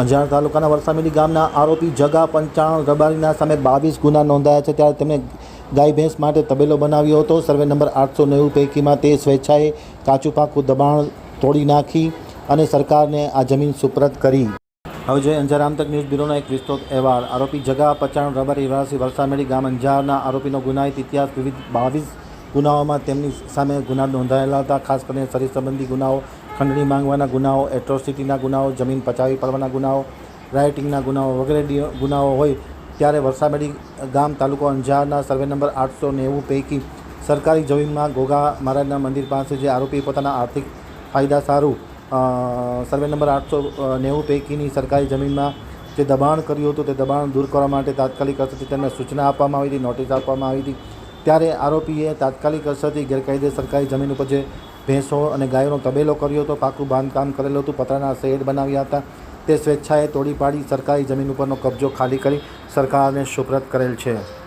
અંજાર તાલુકાના વરસામેલી ગામના આરોપી જગા પંચાણું રબારીના સામે બાવીસ ગુના નોંધાયા છે. ત્યારે તેમણે ગાય ભેંસ માટે તબેલો બનાવ્યો હતો. સર્વે નંબર આઠસો નેવું પૈકીમાં તે સ્વેચ્છાએ કાચું પાકું દબાણ તોડી નાખી અને સરકારને આ જમીન સુપ્રત કરી. હવે જોઈએ અંજાર આમતક ન્યૂઝ બ્યુરોનો એક વિસ્તૃત અહેવાલ. આરોપી જગા પચાણ રબારી રહેવાસી વરસામેડી ગામ અંજારના આરોપીનો ગુનાહિત ઇતિહાસ વિવિધ બાવીસ ગુનાઓમાં તેમની સામે ગુના નોંધાયેલા હતા. ખાસ કરીને શરીર સંબંધી ગુનાઓ ખંડણી માંગવાના ગુનાઓ એટ્રોસિટીના ગુનાઓ, જમીન પચાવી પાડવાના ગુનાઓ રાઇટિંગના ગુનાઓ વગેરે ગુનાઓ હોય ત્યારે વરસામેડી ગામ તાલુકો અંજારના સર્વે નંબર આઠસો નેવું પૈકી સરકારી જમીનમાં ગોગા મહારાજના મંદિર પાસે જે આરોપી પોતાના આર્થિક ફાયદા સારું સર્વે નંબર આઠસો નેવું પૈકીની સરકારી જમીનમાં જે દબાણ કર્યું હતું તે દબાણ દૂર કરવા માટે તાત્કાલિક અસરથી તેમને સૂચના આપવામાં આવી હતી, નોટિસ આપવામાં આવી હતી. ત્યારે આરોપીએ તાત્કાલિક અસરથી ગેરકાયદે સરકારી જમીન ઉપર જે ભેંસો અને ગાયોનો તબેલો કર્યો હતો. પાકું બાંધકામ કરેલું હતું. પતરાના શેડ બનાવ્યા હતા. તે સ્વેચ્છાએ તોડી પાડી સરકારી જમીન ઉપરનો કબજો ખાલી કરી સરકારને સુપ્રત કરેલ છે.